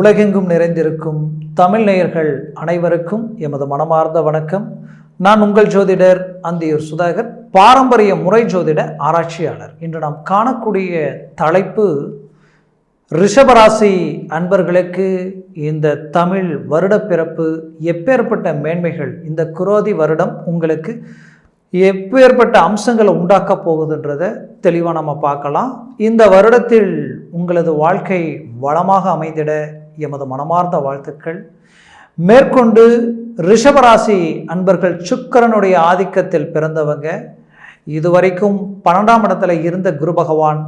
உலகெங்கும் நிறைந்திருக்கும் தமிழ் நேயர்கள் அனைவருக்கும் எமது மனமார்ந்த வணக்கம். நான் உங்கள் ஜோதிடர் அந்தியூர் சுதாகர் பாரம்பரிய முறை ஜோதிட ஆராய்ச்சியாளர். இன்று நாம் காணக்கூடிய தலைப்பு ரிஷபராசி அன்பர்களுக்கு இந்த தமிழ் வருட பிறப்பு எப்பேற்பட்ட மேன்மைகள் இந்த குரோதி வருடம் உங்களுக்கு எப்பேற்பட்ட அம்சங்களை உண்டாக்க போகுதுன்றதை தெளிவாக நம்ம பார்க்கலாம். இந்த வருடத்தில் உங்களது வாழ்க்கை வளமாக அமைந்திட எமது மனமார்ந்த வாழ்த்துக்கள். மேற்கொண்டு ரிஷபராசி அன்பர்கள் சுக்கரனுடைய ஆதிக்கத்தில் பிறந்தவங்க. இதுவரைக்கும் பன்னெண்டாம் இடத்துல இருந்த குரு பகவான்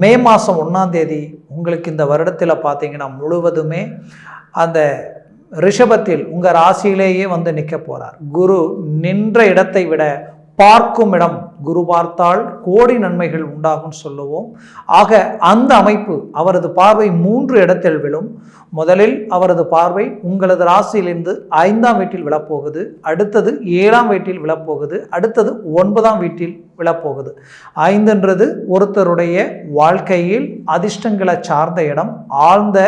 மே மாதம் ஒன்றாம் தேதி உங்களுக்கு இந்த வருடத்தில் பார்த்தீங்கன்னா முழுவதுமே அந்த ரிஷபத்தில் உங்கள் ராசியிலேயே வந்து நிற்க போகிறார் குரு நின்ற இடத்தை விட பார்க்கும் இடம் குரு பார்த்தால் கோடி நன்மைகள் உண்டாகும் சொல்லுவோம். ஆக அந்த அமைப்பு அவரது பார்வை மூன்று இடத்தில் விழும். முதலில் அவரது பார்வை உங்களது ராசியிலிருந்து ஐந்தாம் வீட்டில் விழப்போகுது. அடுத்தது ஏழாம் வீட்டில் விழப்போகுது. அடுத்தது ஒன்பதாம் வீட்டில் விழப்போகுது. ஐந்துன்றது ஒருத்தருடைய வாழ்க்கையில் அதிர்ஷ்டங்களை சார்ந்த இடம். ஆழ்ந்த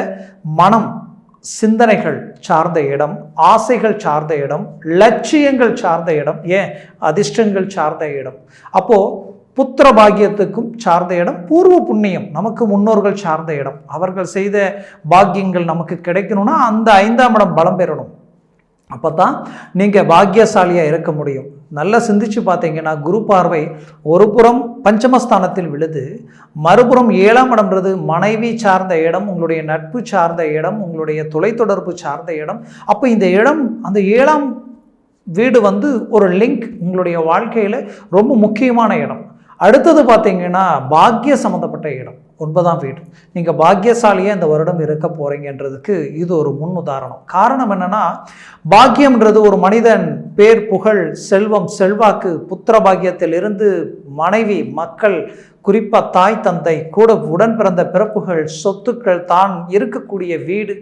மனம் சிந்தனைகள் சார்ந்த இடம் ஆசைகள் சார்ந்த இடம் லட்சியங்கள் சார்ந்த இடம் ஏன்? அதிர்ஷ்டங்கள் சார்ந்த இடம். அப்போது புத்திர பாக்கியத்துக்கும் சார்ந்த இடம் பூர்வ புண்ணியம் நமக்கு முன்னோர்கள் சார்ந்த இடம். அவர்கள் செய்த பாக்கியங்கள் நமக்கு கிடைக்கணும்னா அந்த ஐந்தாம் இடம் பலம் பெறணும். அப்போ தான் நீங்கள் பாக்கியசாலியாக இருக்க முடியும். நல்லா சிந்திச்சு பார்த்தீங்கன்னா குரு பார்வை ஒரு புறம் பஞ்சமஸ்தானத்தில் விழுது மறுபுறம் ஏழாம் இடம்ன்றது மனைவி சார்ந்த இடம் உங்களுடைய நட்பு சார்ந்த இடம் உங்களுடைய தொலைத்தொடர்பு சார்ந்த இடம். அப்போ இந்த இடம் அந்த ஏழாம் வீடு வந்து ஒரு லிங்க் உங்களுடைய வாழ்க்கையில் ரொம்ப முக்கியமான இடம். அடுத்தது பார்த்தீங்கன்னா பாக்கிய சம்மந்தப்பட்ட இடம் ஒன்பதாம் வீடு. நீங்கள் பாக்கியசாலியே இந்த வருடம் இருக்க போகிறீங்கன்றதுக்கு இது ஒரு முன் உதாரணம் காரணம் என்னென்னா பாக்கியம்ன்றது ஒரு மனிதன் பேர் புகழ் செல்வம் செல்வாக்கு புத்திர பாக்கியத்திலிருந்து மனைவி மக்கள் குறிப்பாக தாய் தந்தை கூட உடன் பிறந்த பிறப்புகள் சொத்துக்கள் தான் இருக்கக்கூடிய வீடு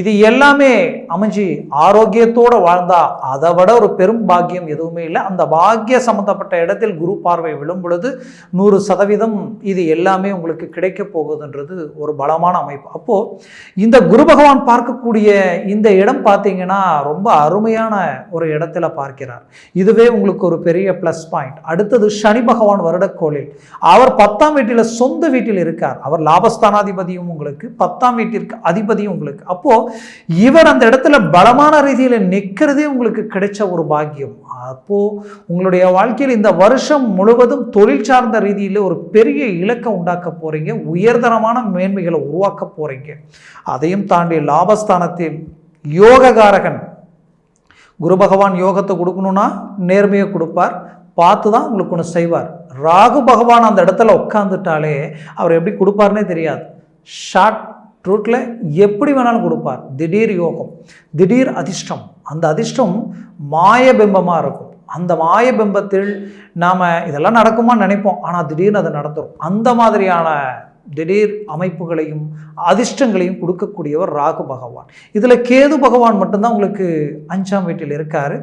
இது எல்லாமே அமைஞ்சு ஆரோக்கியத்தோடு வாழ்ந்தா அதை விட ஒரு பெரும் பாக்கியம் எதுவுமே இல்லை. அந்த பாக்கிய சம்மந்தப்பட்ட இடத்தில் குரு பார்வை விழும் பொழுது நூறு சதவீதம் இது எல்லாமே உங்களுக்கு கிடைக்க போகுதுன்றது ஒரு பலமான அமைப்பு. அப்போது இந்த குரு பகவான் பார்க்கக்கூடிய இந்த இடம் பார்த்தீங்கன்னா ரொம்ப அருமையான ஒரு இடத்துல பார்க்கிறார். இதுவே உங்களுக்கு ஒரு பெரிய ப்ளஸ் பாயிண்ட் அடுத்தது சனி பகவான் வருடக்கோளில். அவர் பத்தாம் வீட்டில் சொந்த வீட்டில் இருக்கார். அவர் லாபஸ்தானாதிபதியும் உங்களுக்கு பத்தாம் வீட்டிற்கு அதிபதியும் உங்களுக்கு. அப்போ இவர் அந்த இடத்துல பலமான ரீதியில் நிற்கிறதே உங்களுக்கு கிடைச்ச ஒரு பாக்கியம். அப்போ உங்களுடைய வாழ்க்கையில் இந்த வருஷம் முழுவதும் தொழில் சார்ந்த ரீதியில் ஒரு பெரிய இலக்கை உண்டாக்க போறீங்க. உயர்தரமான மேன்மைகளை உருவாக்க போறீங்க. அதையும் தாண்டி லாபஸ்தானத்தில் யோககாரகன். குரு பகவான் யோகத்தை கொடுக்கணும்னா நேர்மையை கொடுப்பார். பார்த்து தான் உங்களுக்கு ஒன்று செய்வார். ராகு பகவான் அந்த இடத்துல உட்காந்துட்டாலே அவர் எப்படி கொடுப்பாருனே தெரியாது. ஷார்ட் ரூட்டில் எப்படி வேணாலும் கொடுப்பார். திடீர் யோகம் திடீர் அதிர்ஷ்டம். அந்த அதிர்ஷ்டம் மாயபிம்பமாக இருக்கும். அந்த மாயபிம்பத்தில் நாம் இதெல்லாம் நடக்குமான்னு நினைப்போம். ஆனால் திடீர்னு அது நடந்துடும் அந்த மாதிரியான திடீர் அமைப்புகளையும் அதிர்ஷ்டங்களையும் கொடுக்கக்கூடியவர் ராகு பகவான். இதில் கேது பகவான் மட்டும்தான் உங்களுக்கு அஞ்சாம் வீட்டில் இருக்கார்.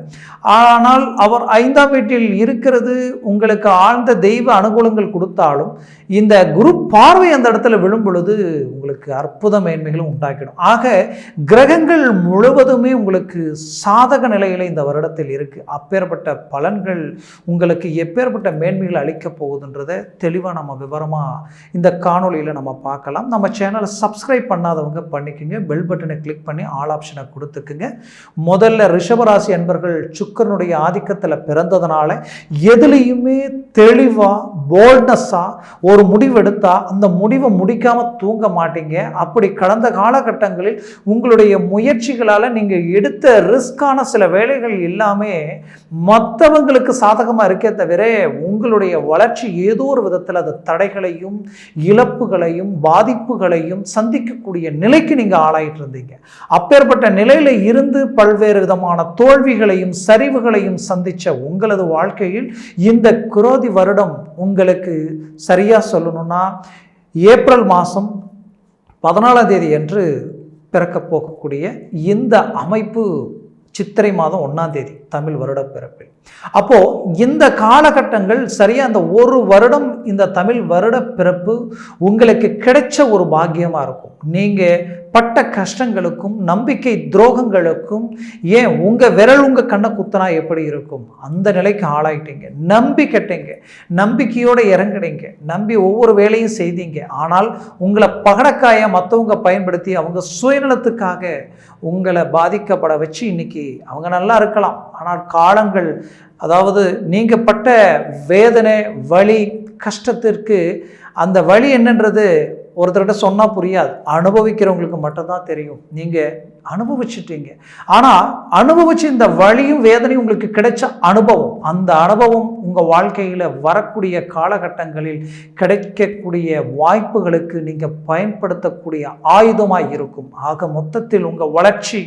ஆனால் அவர் ஐந்தாம் வீட்டில் இருக்கிறது உங்களுக்கு ஆழ்ந்த தெய்வ அனுகூலங்கள் கொடுத்தாலும் இந்த குரு பார்வை அந்த இடத்துல விழும் பொழுது உங்களுக்கு அற்புத மேன்மைகளும் உண்டாக்கிடும். ஆக கிரகங்கள் முழுவதுமே உங்களுக்கு சாதக நிலையில் இந்த வருடத்தில் இருக்குது அப்பேற்பட்ட பலன்கள் உங்களுக்கு எப்பேற்பட்ட மேன்மைகள் அளிக்கப் போகுதுன்றதை தெளிவாக நம்ம விவரமாக இந்த காணொலி காணொலியில் நம்ம பார்க்கலாம். நம்ம சேனலை சப்ஸ்கிரைப் பண்ணாதவங்க பண்ணிக்கோங்க. பெல் பட்டனை கிளிக் பண்ணி ஆல் ஆப்ஷனை கொடுத்துக்குங்க. முதல்ல ரிஷபராசி அன்பர்கள் சுக்கரனுடைய ஆதிக்கத்தில் பிறந்ததுனால எதுலேயுமே தெளிவாக போல்ட்னஸ்ஸாக ஒரு முடிவெடுத்தால் அந்த முடிவை முடிக்காமல் தூங்க மாட்டீங்க. அப்படி கடந்த காலகட்டங்களில் உங்களுடைய முயற்சிகளால் நீங்கள் எடுத்த ரிஸ்கான சில வேலைகள் எல்லாமே மற்றவங்களுக்கு சாதகமாக இருக்கே தவிர உங்களுடைய வளர்ச்சி ஏதோ ஒரு விதத்தில் அது தடைகளையும் இழப்பு இழப்புகளையும் பாதிப்புகளையும் சந்திக்கக்கூடிய நிலைக்கு நீங்கள் ஆளாயிட்டு இருந்தீங்க அப்பேற்பட்ட நிலையில் இருந்து பல்வேறு விதமான தோல்விகளையும் சரிவுகளையும் சந்தித்த உங்களது வாழ்க்கையில் இந்த குரோதி வருடம் உங்களுக்கு சரியாக சொல்லணும்னா ஏப்ரல் மாதம் பதினாலாம் தேதி என்று பிறக்க போகக்கூடிய இந்த அமைப்பு சித்திரை மாதம் ஒன்றாம் தேதி தமிழ் வருட பிறப்பில். அப்போ இந்த காலகட்டங்கள் சரியா அந்த ஒரு வருடம் இந்த தமிழ் வருட பிறப்பு உங்களுக்கு கிடைச்ச ஒரு பாக்கியமா இருக்கும். நீங்க பட்ட கஷ்டங்களுக்கும் நம்பிக்கை துரோகங்களுக்கும் ஏன் உங்க விரல் உங்க கண்ணை குத்தனா எப்படி இருக்கும்? அந்த நிலைக்கு ஆளாயிட்டீங்க. நம்பி கெட்டீங்க. நம்பிக்கையோட இறங்குனீங்க. நம்பி ஒவ்வொரு வேலையும் செய்தீங்க. ஆனால் உங்களை பகடக்காய மற்றவங்க பயன்படுத்தி அவங்க சுயநலத்துக்காக உங்களை பாதிக்கப்பட வச்சு இன்னைக்கு அவங்க நல்லா இருக்கலாம். ஆனால் காலங்கள் அதாவது நீங்கள் பட்ட வேதனை வலி கஷ்டத்திற்கு அந்த வழி என்னன்றது ஒருத்தர்கிட்ட சொன்னால் புரியாது. அனுபவிக்கிறவங்களுக்கு மட்டும்தான் தெரியும். நீங்கள் அனுபவிச்சிட்டீங்க. ஆனால் அனுபவிச்சு இந்த வழியும் வேதனையும் உங்களுக்கு கிடைச்ச அனுபவம் அந்த அனுபவம் உங்கள் வாழ்க்கையில் வரக்கூடிய காலகட்டங்களில் கிடைக்கக்கூடிய வாய்ப்புகளுக்கு நீங்கள் பயன்படுத்தக்கூடிய ஆயுதமாக இருக்கும். ஆக மொத்தத்தில் உங்கள் வளர்ச்சி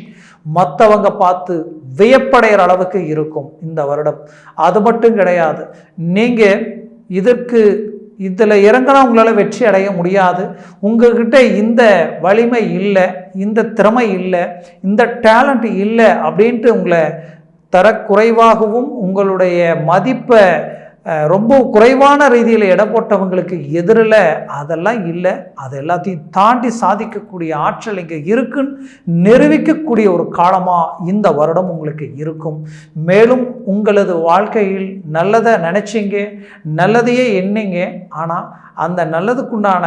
மற்றவங்க பார்த்து வியப்படைகிற அளவுக்கு இருக்கும் இந்த வருடம். அது மட்டும் கிடையாது. நீங்கள் இதற்கு இதில் இறங்கினா உங்களால் வெற்றி அடைய முடியாது. உங்கள்கிட்ட இந்த வலிமை இல்லை இந்த திறமை இல்லை இந்த டேலண்ட் இல்லை அப்படின்ட்டு உங்களை தரக்குறைவாகவும் உங்களுடைய மதிப்பை ரொம்ப குறைவான ரீதியில் எடை போட்டவங்களுக்கு எதிரில் அதெல்லாம் இல்லை. அது எல்லாத்தையும் தாண்டி சாதிக்கக்கூடிய ஆற்றல் இங்கே இருக்குன்னு நிரூபிக்கக்கூடிய ஒரு காலமாக இந்த வருடம் உங்களுக்கு இருக்கும். மேலும் உங்களது வாழ்க்கையில் நல்லதை நினச்சிங்க நல்லதையே எண்ணிங்க. ஆனால் அந்த நல்லதுக்குண்டான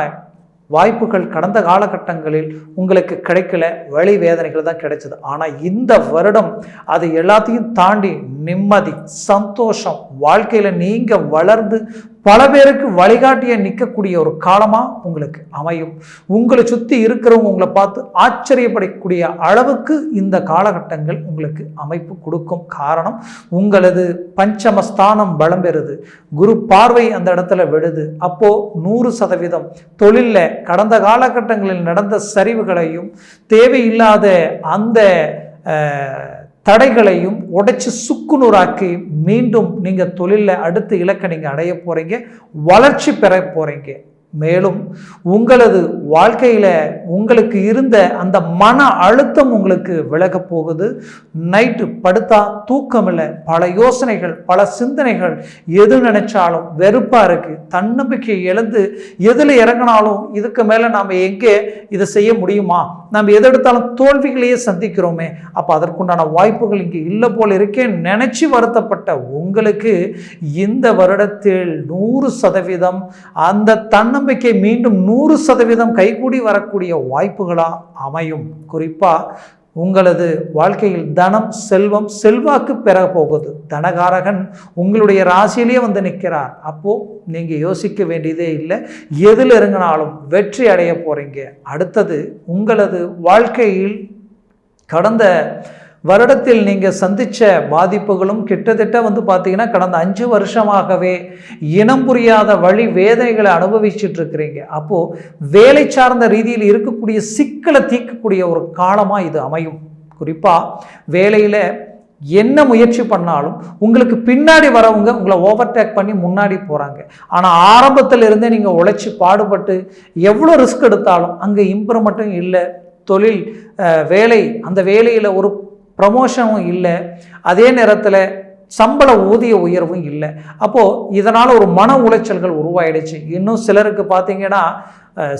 வாய்ப்புகள் கடந்த காலகட்டங்களில் உங்களுக்கு கிடைக்கல வழி வேதனைகள் தான் கிடைச்சது. ஆனால் இந்த வருடம் அது எல்லாத்தையும் தாண்டி நிம்மதி சந்தோஷம் வாழ்க்கையில் நீங்கள் வளர்ந்து பல பேருக்கு வழிகாட்டிய நிற்கக்கூடிய ஒரு காலமாக உங்களுக்கு அமையும். உங்களை சுற்றி இருக்கிறவங்க உங்களை பார்த்து ஆச்சரியப்படக்கூடிய அளவுக்கு இந்த காலகட்டங்கள் உங்களுக்கு அமைப்பு கொடுக்கும் காரணம் உங்களது பஞ்சமஸ்தானம் பலம் பெறுது. குரு பார்வை அந்த இடத்துல விடுது அப்போது நூறு சதவீதம் தொழிலில் கடந்த காலகட்டங்களில் நடந்த சரிவுகளையும் தேவையில்லாத அந்த தடைகளையும் உடைச்சி சுக்குநூறாக்கி மீண்டும் நீங்கள் தொழிலில் அடுத்த இலக்கை நீங்கள் அடைய போகிறீங்க வளர்ச்சி பெற போகிறீங்க மேலும் உங்களது வாழ்க்கையில் உங்களுக்கு இருந்த அந்த மன அழுத்தம் உங்களுக்கு விலக போகுது. நைட்டு படுத்தா தூக்கமில்லை. பல யோசனைகள் பல சிந்தனைகள் எது நினைச்சாலும் வெறுப்பாக இருக்குது தன்னம்பிக்கை இழந்து எதில் இறங்கினாலும் இதுக்கு மேலே நாம் எங்கே இதை செய்ய முடியுமா? நம்ம எது எடுத்தாலும் தோல்விகளையே சந்திக்கிறோமே. அப்போ அதற்குண்டான வாய்ப்புகள் இங்கே இல்லை போல் இருக்கேன் நினச்சி வருத்தப்பட்ட உங்களுக்கு இந்த வருடத்தில் நூறு சதவீதம் அந்த தன்னம்பிக்கை மீண்டும் நூறு சதவீதம் கைகூடி வரக்கூடிய வாய்ப்புகளாக அமையும். குறிப்பாக உங்களது வாழ்க்கையில் தனம் செல்வம் செல்வாக்கு பெற போகுது. தனகாரகன் உங்களுடைய ராசியிலேயே வந்து நிற்கிறார். அப்போது நீங்கள் யோசிக்க வேண்டியதே இல்லை. எதில் இறங்கினாலும் வெற்றி அடைய போகிறீங்க அடுத்தது உங்களது வாழ்க்கையில் கடந்த வருடத்தில் நீங்கள் சந்தித்த பாதிப்புகளும் கிட்டத்தட்ட வந்து பார்த்தீங்கன்னா கடந்த அஞ்சு வருஷமாகவே இனம் புரியாத வழி வேதனைகளை அனுபவிச்சுட்டு இருக்கிறீங்க அப்போது வேலை சார்ந்த ரீதியில் இருக்கக்கூடிய சிக்கலை தீர்க்கக்கூடிய ஒரு காலமாக இது அமையும். குறிப்பாக வேலையில் என்ன முயற்சி பண்ணாலும் உங்களுக்கு பின்னாடி வரவங்க உங்களை ஓவர்டேக் பண்ணி முன்னாடி போகிறாங்க ஆனால் ஆரம்பத்தில் இருந்தே நீங்கள் உழைச்சி பாடுபட்டு எவ்வளோ ரிஸ்க் எடுத்தாலும் அங்கே இம்ப்ரூவ்மெண்ட்டும் இல்லை. தொழில் வேலை அந்த வேலையில் ஒரு ப்ரமோஷனும் இல்லை. அதே நேரத்தில் சம்பள ஊதிய உயர்வும் இல்லை. அப்போது இதனால் ஒரு மன உளைச்சல்கள் உருவாயிடுச்சு. இன்னும் சிலருக்கு பார்த்தீங்கன்னா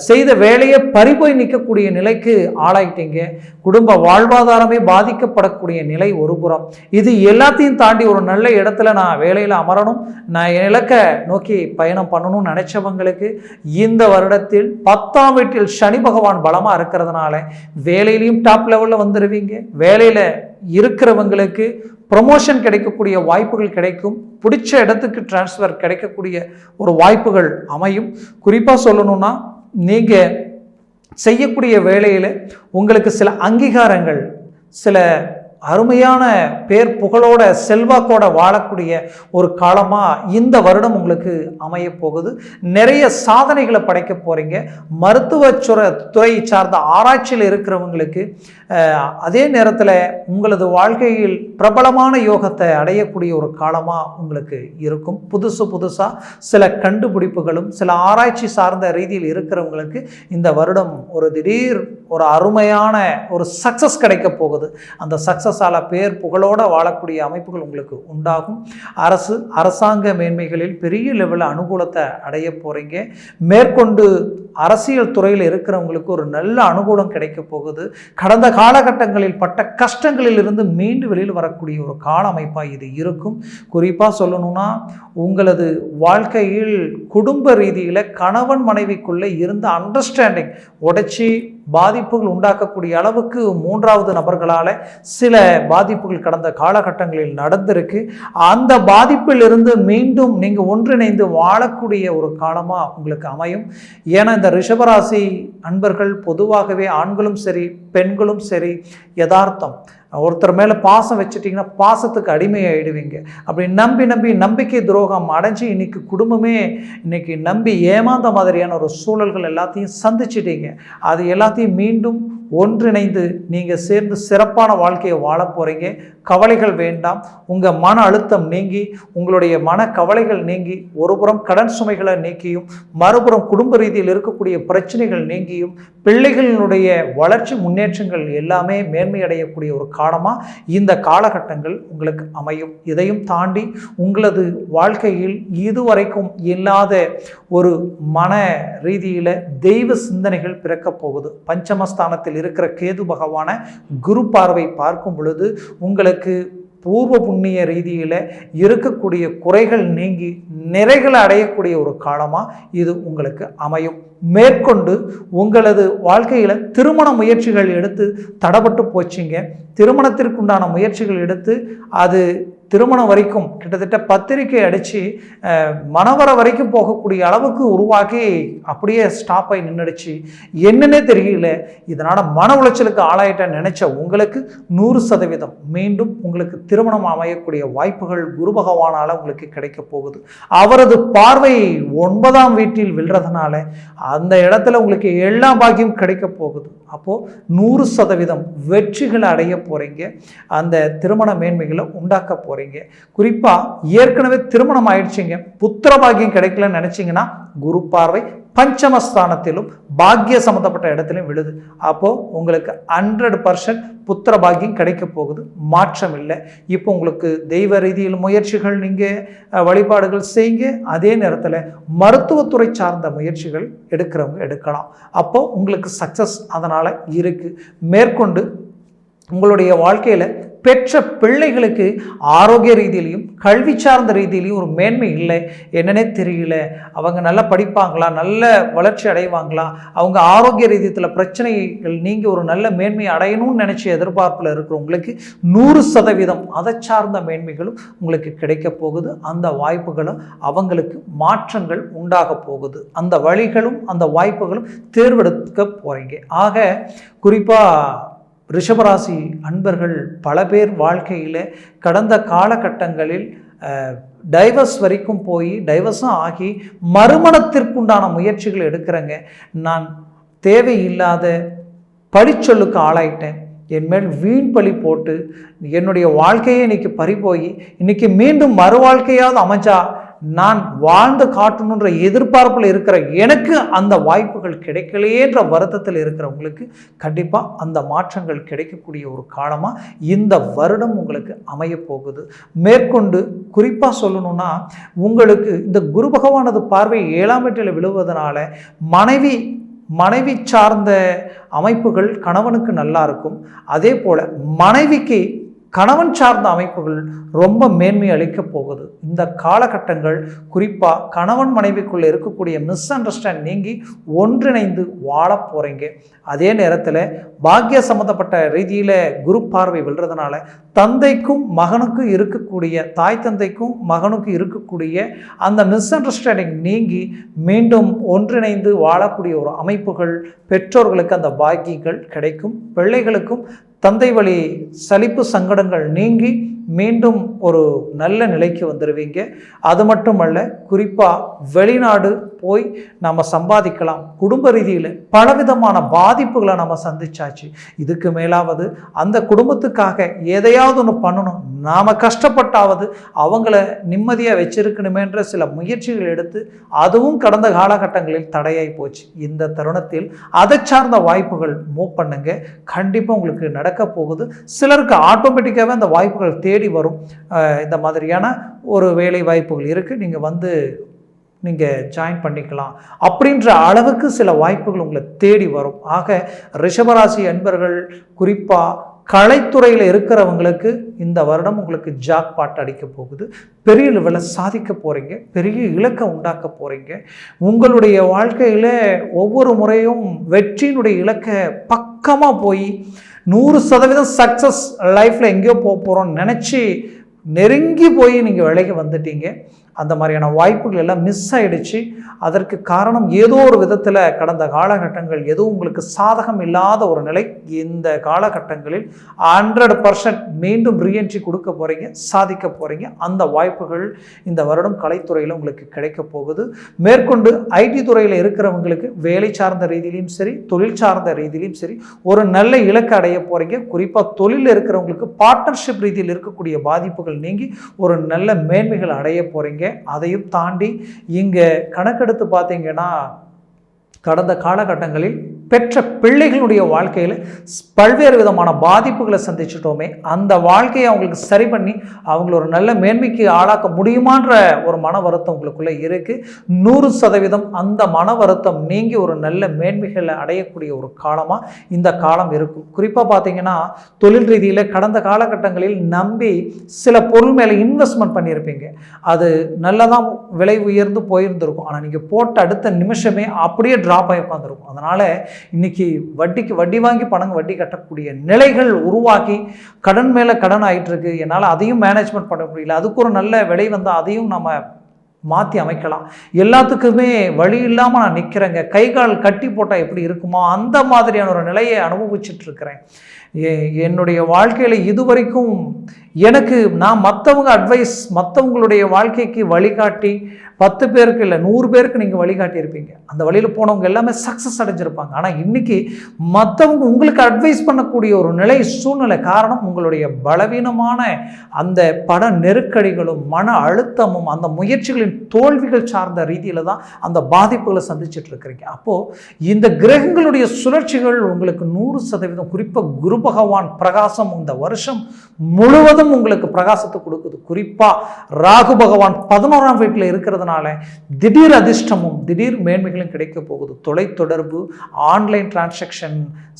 செய்த வேலையை பறிபோய் நிற்கக்கூடிய நிலைக்கு ஆளாயிட்டீங்க. குடும்ப வாழ்வாதாரமே பாதிக்கப்படக்கூடிய நிலை ஒரு புறம் இது எல்லாத்தையும் தாண்டி ஒரு நல்ல இடத்துல நான் வேலையில் அமரணும் நான் என் இலக்கை நோக்கி பயணம் பண்ணணும்னு நினைச்சவங்களுக்கு இந்த வருடத்தில் பத்தாம் வீட்டில் சனி பகவான் பலமாக இருக்கிறதுனால வேலையிலையும் டாப் லெவலில் வந்துடுவீங்க வேலையில் இருக்கிறவங்களுக்கு ப்ரொமோஷன் கிடைக்கக்கூடிய வாய்ப்புகள் கிடைக்கும். பிடிச்ச இடத்துக்கு டிரான்ஸ்ஃபர் கிடைக்கக்கூடிய ஒரு வாய்ப்புகள் அமையும். குறிப்பாக சொல்லணும்னா நீங்கள் செய்யக்கூடிய வேலையில் உங்களுக்கு சில அங்கீகாரங்கள் சில அருமையான பேர் புகழோட செல்வாக்கோட வாழக்கூடிய ஒரு காலமாக இந்த வருடம் உங்களுக்கு அமைய போகுது. நிறைய சாதனைகளை படைக்க போகிறீங்க மருத்துவசுற துறை சார்ந்த ஆராய்ச்சியில் இருக்கிறவங்களுக்கு அதே நேரத்தில் உங்களது வாழ்க்கையில் பிரபலமான யோகத்தை அடையக்கூடிய ஒரு காலமாக உங்களுக்கு இருக்கும். புதுசு புதுசாக சில கண்டுபிடிப்புகளும் சில ஆராய்ச்சி சார்ந்த ரீதியில் இருக்கிறவங்களுக்கு இந்த வருடம் ஒரு திடீர் ஒரு அருமையான ஒரு சக்ஸஸ் கிடைக்க போகுது. அந்த சக்ஸஸ் சக்ஸஸால பேர் புகழோட வாழக்கூடிய அமைப்புகள் உங்களுக்கு உண்டாகும். அரசு அரசாங்க மேன்மைகளில் பெரிய லெவலில் அனுகூலத்தை அடைய போகிறீங்க மேற்கொண்டு அரசியல் துறையில் இருக்கிறவங்களுக்கு ஒரு நல்ல அனுகூலம் கிடைக்க போகுது. கடந்த காலகட்டங்களில் பட்ட கஷ்டங்களில் இருந்து மீண்டு வெளியில் வரக்கூடிய ஒரு கால அமைப்பாக இது இருக்கும். குறிப்பாக சொல்லணும்னா உங்களது வாழ்க்கையில் குடும்ப ரீதியில் கணவன் மனைவிக்குள்ளே இருந்த அண்டர்ஸ்டாண்டிங் உடைச்சி பாதிப்புகள் உண்டாக்கக்கூடிய அளவுக்கு மூன்றாவது நபர்களால் சில பாதிப்புகள் கடந்த காலகட்டங்களில் நடந்திருக்கு. அந்த பாதிப்பிலிருந்து மீண்டும் நீங்கள் ஒன்றிணைந்து வாழக்கூடிய ஒரு காலமாக உங்களுக்கு அமையும். ஏன்னா இந்த ரிஷபராசி அன்பர்கள் பொதுவாகவே ஆண்களும் சரி பெண்களும் சரி யதார்த்தம். ஒருத்தர் மேலே பாசம் வச்சுட்டிங்கன்னா பாசத்துக்கு அடிமையாயிடுவீங்க அப்படி நம்பி நம்பி நம்பிக்கை துரோகம் அடைஞ்சு இன்றைக்கி குடும்பமே இன்றைக்கி நம்பி ஏமாந்த மாதிரியான ஒரு சூழல்கள் எல்லாத்தையும் சந்திச்சிட்டீங்க. அது எல்லாத்தையும் மீண்டும் ஒன்றிணைந்து நீங்கள் சேர்ந்து சிறப்பான வாழ்க்கையை வாழ போகிறீங்க கவலைகள் வேண்டாம். உங்கள் மன அழுத்தம் நீங்கி உங்களுடைய மன கவலைகள் நீங்கி ஒருபுறம் கடன் சுமைகளை நீக்கியும் மறுபுறம் குடும்ப ரீதியில் இருக்கக்கூடிய பிரச்சனைகள் நீங்கியும் பிள்ளைகளினுடைய வளர்ச்சி முன்னேற்றங்கள் எல்லாமே மேன்மையடையக்கூடிய ஒரு காலமாக இந்த காலகட்டங்கள் உங்களுக்கு அமையும். இதையும் தாண்டி உங்களது வாழ்க்கையில் இதுவரைக்கும் இல்லாத ஒரு மன ரீதியில் தெய்வ சிந்தனைகள் பிறக்கப் போகுது. பஞ்சமஸ்தானத்தில் இருக்கிற கேது பகவான குரு பார்வை பார்க்கும் பொழுது உங்களுக்கு பூர்வ புண்ணிய ரீதியில் இருக்கக்கூடிய குறைகள் நீங்கி நிறைகளை அடையக்கூடிய ஒரு காலமாக இது உங்களுக்கு அமையும். மேற்கொண்டு உங்களது வாழ்க்கையில் திருமண முயற்சிகள் எடுத்து தடப்பட்டு போச்சிங்க. திருமணத்திற்குண்டான முயற்சிகள் எடுத்து அது திருமணம் வரைக்கும் கிட்டத்தட்ட பத்திரிக்கை அடித்து மனவர வரைக்கும் போகக்கூடிய அளவுக்கு உருவாக்கி அப்படியே ஸ்டாப் ஆகி நின்றுடுச்சு என்னன்னே தெரியல. இதனால் மன உளைச்சலுக்கு ஆளாயிட்ட நினச்ச உங்களுக்கு நூறு சதவீதம். மீண்டும் உங்களுக்கு திருமணம் அமையக்கூடிய வாய்ப்புகள் குரு பகவானால் உங்களுக்கு கிடைக்க போகுது. அவரது பார்வை ஒன்பதாம் வீட்டில் விழுறதுனால அந்த இடத்துல உங்களுக்கு எல்லா பாக்கியம் கிடைக்க போகுது. அப்போது நூறு சதவீதம் வெற்றிகளை அடைய போகிறீங்க அந்த திருமண மேன்மைகளை உண்டாக்க போகிறீங்க குறிப்பாக ஏற்கனவே திருமணம் ஆயிடுச்சிங்க புத்திர பாக்கியம் கிடைக்கலன்னு நினச்சிங்கன்னா குரு பார்வை பஞ்சமஸ்தானத்திலும் பாக்கிய சம்மந்தப்பட்ட இடத்துலையும் விழுது. அப்போது உங்களுக்கு ஹண்ட்ரட் பர்சன்ட் புத்திர பாக்கியம் கிடைக்க போகுது. மாற்றம் இல்லை. இப்போ உங்களுக்கு தெய்வ ரீதியில் முயற்சிகள் நீங்கள் வழிபாடுகள் செய்யுங்க. அதே நேரத்தில் மருத்துவத்துறை சார்ந்த முயற்சிகள் எடுக்கிறவங்க எடுக்கலாம். அப்போ உங்களுக்கு சக்ஸஸ் அதனால் இருக்குது மேற்கொண்டு உங்களுடைய வாழ்க்கையில் பெற்ற பிள்ளைகளுக்கு ஆரோக்கிய ரீதியிலையும் கல்வி சார்ந்த ரீதியிலையும் ஒரு மேன்மை இல்லை. என்னன்னே தெரியல. அவங்க நல்லா படிப்பாங்களா? நல்ல வளர்ச்சி அடைவாங்களா? அவங்க ஆரோக்கிய ரீதியத்தில் பிரச்சனைகள் நீங்கள் ஒரு நல்ல மேன்மை அடையணும்னு நினச்சி எதிர்பார்ப்பில் இருக்கிறவங்களுக்கு நூறு சதவீதம் அதை சார்ந்த மேன்மைகளும் உங்களுக்கு கிடைக்க போகுது. அந்த வாய்ப்புகளும் அவங்களுக்கு மாற்றங்கள் உண்டாக போகுது. அந்த வழிகளும் அந்த வாய்ப்புகளும் தேர்வெடுக்க போகிறீங்க ஆக குறிப்பாக ரிஷபராசி அன்பர்கள் பல பேர் வாழ்க்கையில் கடந்த காலகட்டங்களில் டைவர்ஸ் வரைக்கும் போய் டைவர்ஸும் ஆகி மறுமணத்திற்குண்டான முயற்சிகள் எடுக்கிறேங்க. நான் தேவையில்லாத படிச்சொல்லுக்கு ஆளாயிட்டேன். என் மேல் வீண் பழி போட்டு என்னுடைய வாழ்க்கையை இன்னைக்கு பறிபோய் இன்னைக்கு மீண்டும் மறு வாழ்க்கையாவது அமைஞ்சா நான் வாழ்ந்து காட்டணுன்ற எதிர்பார்ப்பில் இருக்கிற எனக்கு அந்த வாய்ப்புகள் கிடைக்கலையேன்ற வருத்தத்தில் இருக்கிறவங்களுக்கு கண்டிப்பாக அந்த மாற்றங்கள் கிடைக்கக்கூடிய ஒரு காலமாக இந்த வருடம் உங்களுக்கு அமைய போகுது. மேற்கொண்டு குறிப்பாக சொல்லணும்னா உங்களுக்கு இந்த குரு பகவானது பார்வை ஏழாம் வீட்டில் விழுவதனால மனைவி மனைவி சார்ந்த அமைப்புகள் கணவனுக்கு நல்லா இருக்கும். அதே போல் மனைவிக்கு கணவன் சார்ந்த அமைப்புகள் ரொம்ப மேன்மை அளிக்கப் போகுது. இந்த காலகட்டங்கள் குறிப்பாக கணவன் மனைவிக்குள்ளே இருக்கக்கூடிய மிஸ் அண்டர்ஸ்டாண்ட் நீங்கி ஒன்றிணைந்து வாழ போகிறீங்க அதே நேரத்தில் பாக்கிய சம்மந்தப்பட்ட ரீதியில் குரு பார்வை விழுறதுனால தந்தைக்கும் மகனுக்கும் இருக்கக்கூடிய தாய் தந்தைக்கும் மகனுக்கும் இருக்கக்கூடிய அந்த மிஸ் அண்டர்ஸ்டாண்டிங் நீங்கி மீண்டும் ஒன்றிணைந்து வாழக்கூடிய ஒரு அமைப்புகள் பெற்றோர்களுக்கு அந்த பாக்கியங்கள் கிடைக்கும். பிள்ளைகளுக்கும் தந்தை வழி சலிப்பு சங்கடங்கள் நீங்கி மீண்டும் ஒரு நல்ல நிலைக்கு வந்துடுவீங்க அது மட்டுமல்ல குறிப்பாக வெளிநாடு போய் நம்ம சம்பாதிக்கலாம். குடும்ப ரீதியில் பலவிதமான பாதிப்புகளை நம்ம சந்திச்சாச்சு. இதுக்கு மேலாவது அந்த குடும்பத்துக்காக எதையாவது ஒன்று பண்ணணும். நாம் கஷ்டப்பட்டாவது அவங்கள நிம்மதியாக வச்சிருக்கணுமேன்ற சில முயற்சிகள் எடுத்து அதுவும் கடந்த காலகட்டங்களில் தடையாய் போச்சு. இந்த தருணத்தில் அதை சார்ந்த வாய்ப்புகள் மூவ் பண்ணுங்க. கண்டிப்பாக உங்களுக்கு நடக்க போகுது. சிலருக்கு ஆட்டோமேட்டிக்காகவே அந்த வாய்ப்புகள் தேடி தேடி வரும். இந்த மாதிரியான ஒரு வேலை வாய்ப்புகள் இருக்குது நீங்கள் வந்து நீங்கள் ஜாயின் பண்ணிக்கலாம். அப்படின்ற அளவுக்கு சில வாய்ப்புகள் உங்களை தேடி வரும். ஆக ரிஷபராசி அன்பர்கள் குறிப்பாக கலைத்துறையில் இருக்கிறவங்களுக்கு இந்த வருடம் உங்களுக்கு ஜாக் பாட் அடிக்க போகுது. பெரிய லெவலில் சாதிக்க போகிறீங்க பெரிய இலக்கை உண்டாக்க போகிறீங்க உங்களுடைய வாழ்க்கையில் ஒவ்வொரு முறையும் வெற்றியினுடைய இலக்கை பக்கமாக போய் நூறு சதவீதம் சக்ஸஸ் லைஃப்பில் எங்கேயோ போக போகிறோம்னு நினச்சி நெருங்கி போய் நீங்கள் விலைக்கு வந்துட்டீங்க. அந்த மாதிரியான வாய்ப்புகள் எல்லாம் மிஸ் ஆகிடுச்சு அதற்கு காரணம் ஏதோ ஒரு விதத்தில் கடந்த காலகட்டங்கள் எதுவும் உங்களுக்கு சாதகம் இல்லாத ஒரு நிலை இந்த காலகட்டங்களில் ஹண்ட்ரட் பர்சன்ட் மீண்டும் ரீஎன்ட்ரி கொடுக்க போகிறீங்க சாதிக்க போகிறீங்க அந்த வாய்ப்புகள் இந்த வருடம் கலைத்துறையில் உங்களுக்கு கிடைக்க போகுது. மேற்கொண்டு ஐடி துறையில் இருக்கிறவங்களுக்கு வேலை சார்ந்த ரீதியிலையும் சரி தொழில் சார்ந்த ரீதியிலையும் சரி ஒரு நல்ல இலக்கு அடைய போகிறீங்க குறிப்பாக தொழிலில் இருக்கிறவங்களுக்கு பார்ட்னர்ஷிப் ரீதியில் இருக்கக்கூடிய பாதிப்புகள் நீங்கி ஒரு நல்ல மேன்மைகள் அடைய போகிறீங்க அதையும் தாண்டி இங்கே கணக்கெடுத்து பார்த்தீங்கன்னா கடந்த காலகட்டங்களில் பெற்ற பிள்ளைகளுடைய வாழ்க்கையில் பல்வேறு விதமான பாதிப்புகளை சந்திச்சிட்டோமே அந்த வாழ்க்கையை அவங்களுக்கு சரி பண்ணி அவங்கள ஒரு நல்ல மேன்மைக்கு ஆளாக்க முடியுமான்ற ஒரு மன வருத்தம் உங்களுக்குள்ளே இருக்குது நூறு சதவீதம் அந்த மன வருத்தம் நீங்கி ஒரு நல்ல மேன்மைகளை அடையக்கூடிய ஒரு காலமாக இந்த காலம் இருக்கும். குறிப்பாக பார்த்தீங்கன்னா தொழில் ரீதியில் கடந்த காலகட்டங்களில் நம்பி சில பொருள் மேலே இன்வெஸ்ட்மெண்ட் பண்ணியிருப்பீங்க. அது நல்லதான் விலை உயர்ந்து போயிருந்திருக்கும். ஆனால் நீங்கள் போட்ட அடுத்த நிமிஷமே அப்படியே ட்ராப் ஆகி உட்காந்துருக்கும் அதனால் இன்னைக்கு வட்டிக்கு வட்டி வாங்கி பணம் வட்டி கட்டக்கூடிய நிலைகள் உருவாக்கி கடன் மேலே கடன் ஆகிட்டுருக்கு என்னால் அதையும் மேனேஜ்மெண்ட் பண்ண முடியல. அதுக்கு ஒரு நல்ல விலை வந்தால் அதையும் நம்ம மாற்றி அமைக்கலாம். எல்லாத்துக்குமே வழி இல்லாமல் நான் நிற்கிறேங்க கை கால் கட்டி போட்டால் எப்படி இருக்குமோ அந்த மாதிரியான ஒரு நிலையை அனுபவிச்சிட்ருக்கிறேன் என்னுடைய வாழ்க்கையில் இதுவரைக்கும் எனக்கு நான் மற்றவங்க அட்வைஸ் மற்றவங்களுடைய வாழ்க்கைக்கு வழிகாட்டி பத்து பேருக்கு இல்லை நூறு பேருக்கு நீங்கள் வழிகாட்டியிருப்பீங்க அந்த வழியில் போனவங்க எல்லாமே சக்ஸஸ் அடைஞ்சிருப்பாங்க. ஆனால் இன்றைக்கி மற்றவங்க உங்களுக்கு அட்வைஸ் பண்ணக்கூடிய ஒரு நிலை சூழ்நிலை காரணம் உங்களுடைய பலவீனமான அந்த பட நெருக்கடிகளும் மன அழுத்தமும் அந்த முயற்சிகளின் தோல்விகள் சார்ந்த ரீதியில் தான் அந்த பாதிப்புகளை சந்திச்சுட்டு இருக்கிறீங்க. அப்போது இந்த கிரகங்களுடைய சுழற்சிகள் உங்களுக்கு நூறு சதவீதம் குறிப்பாக குரு பகவான் பிரகாசம் இந்த வருஷம் முழுவதும் உங்களுக்கு பிரகாசத்தை கொடுக்குது. குறிப்பாக ராகு பகவான் பதினோராம் வீட்டில் இருக்கிறதுனால திடீர் அதிர்ஷ்டமும் திடீர் மேன்மைகளும் கிடைக்க போகுது. தொலைத்தொடர்பு ஆன்லைன் டிரான்சாக்ஷன்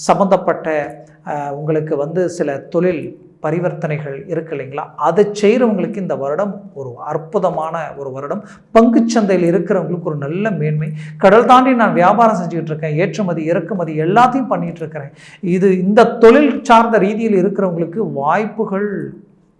சம்மந்தப்பட்ட உங்களுக்கு வந்து சில தொழில் பரிவர்த்தனைகள் இருக்கு இல்லைங்களா? அதை செய்கிறவங்களுக்கு இந்த வருடம் ஒரு அற்புதமான ஒரு வருடம். பங்குச்சந்தையில் இருக்கிறவங்களுக்கு ஒரு நல்ல மேன்மை. கடல் தாண்டி நான் வியாபாரம் செஞ்சுக்கிட்டு இருக்கேன். ஏற்றுமதி இறக்குமதி எல்லாத்தையும் பண்ணிட்டு இருக்கிறேன். இது இந்த தொழில் சார்ந்த ரீதியில் இருக்கிறவங்களுக்கு வாய்ப்புகள்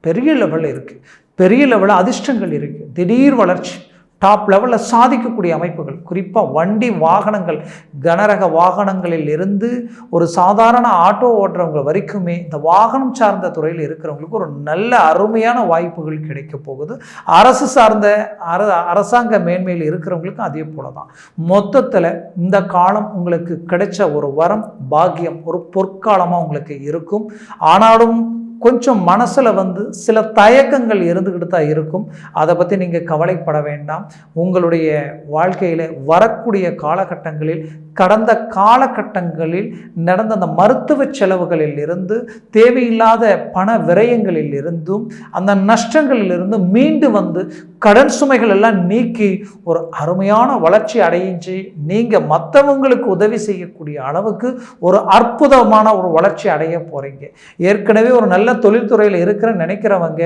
பெரிய லெவலில் இருக்குது பெரிய லெவலில் அதிர்ஷ்டங்கள் இருக்குது திடீர் வளர்ச்சி. டாப் லெவலில் சாதிக்கக்கூடிய அமைப்புகள். குறிப்பாக வண்டி வாகனங்கள் கனரக வாகனங்களில் இருந்து ஒரு சாதாரண ஆட்டோ ஓட்டுறவங்க வரைக்குமே இந்த வாகனம் சார்ந்த துறையில் இருக்கிறவங்களுக்கு ஒரு நல்ல அருமையான வாய்ப்புகள் கிடைக்க போகுது. அரசு சார்ந்த அர அரசாங்க மேன்மையில் இருக்கிறவங்களுக்கும் அதே போல தான் மொத்தத்தில் இந்த காலம் உங்களுக்கு கிடைச்ச ஒரு வரம் பாக்கியம் ஒரு பொற்காலமாக உங்களுக்கு இருக்கும். ஆனாலும் கொஞ்சம் மனசில் வந்து சில தயக்கங்கள் இருந்துக்கிட்டு தான் இருக்கும். அதை பற்றி நீங்கள் கவலைப்பட வேண்டாம். உங்களுடைய வாழ்க்கையில் வரக்கூடிய காலகட்டங்களில் கடந்த காலகட்டங்களில் நடந்த அந்த மருத்துவ செலவுகளில் இருந்து தேவையில்லாத பண விரயங்களில் இருந்தும் அந்த நஷ்டங்களில் இருந்து மீண்டு வந்து கடன் சுமைகள் எல்லாம் நீக்கி ஒரு அருமையான வளர்ச்சி அடைஞ்சு நீங்கள் மற்றவங்களுக்கு உதவி செய்யக்கூடிய அளவுக்கு ஒரு அற்புதமான ஒரு வளர்ச்சி அடைய போகிறீங்க ஏற்கனவே ஒரு நல்ல தொழில்துறையில் இருக்கிற நினைக்கிறவங்க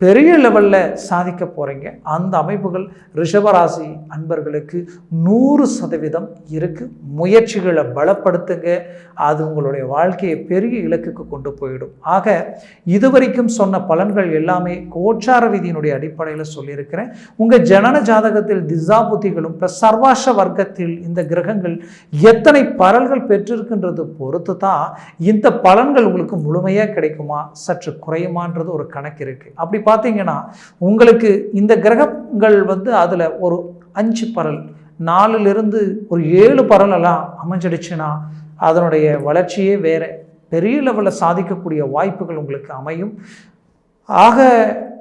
பெரிய லெவலில் சாதிக்க போகிறீங்க அந்த அமைப்புகள் ரிஷபராசி அன்பர்களுக்கு நூறு சதவீதம் இருக்குது முயற்சிகளை பலப்படுத்துங்க. அது உங்களுடைய வாழ்க்கையை பெரிய இலக்குக்கு கொண்டு போயிடும். ஆக இதுவரைக்கும் சொன்ன பலன்கள் எல்லாமே கோச்சார விதியினுடைய அடிப்படையில் சொல்லியிருக்கிறேன். உங்கள் ஜனன ஜாதகத்தில் திசா புத்திகளும் ப்ளஸ் சர்வாஷ வர்க்கத்தில் இந்த கிரகங்கள் எத்தனை பரல்கள் பெற்றிருக்கின்றது பொறுத்து தான் இந்த பலன்கள் உங்களுக்கு முழுமையாக கிடைக்குமா? சற்று குறையுமான்றது ஒரு கணக்கு இருக்குது அப்படி பார்த்தீங்கன்னா உங்களுக்கு இந்த கிரகங்கள் வந்து அதில் ஒரு அஞ்சு பரல் நாலுலேருந்து ஒரு ஏழு பரலெல்லாம் அமைஞ்சிடுச்சுன்னா அதனுடைய வளர்ச்சியே வேறு. பெரிய லெவலில் சாதிக்கக்கூடிய வாய்ப்புகள் உங்களுக்கு அமையும். ஆக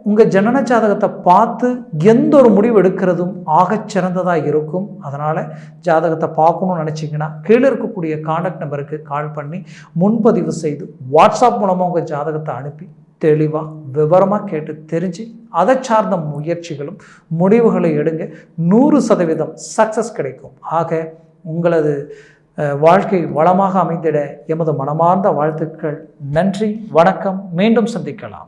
உங்கள் ஜனன ஜாதகத்தை பார்த்து எந்த ஒரு முடிவு எடுக்கிறதும் ஆகச்சிறந்ததாக இருக்கும். அதனால் ஜாதகத்தை பார்க்கணும்னு நினச்சிங்கன்னா கீழே இருக்கக்கூடிய காண்டாக்ட் நம்பருக்கு கால் பண்ணி முன்பதிவு செய்து வாட்ஸ்அப் மூலமாக உங்கள் ஜாதகத்தை அனுப்பி தெளிவாக விவரமாக கேட்டு தெரிஞ்சு அதை சார்ந்த முயற்சிகளும் முடிவுகளை எடுங்க. நூறு சதவீதம் சக்ஸஸ் கிடைக்கும். ஆக உங்களது வாழ்க்கை வளமாக அமைந்திட எமது மனமார்ந்த வாழ்த்துக்கள். நன்றி வணக்கம். மீண்டும் சந்திக்கலாம்.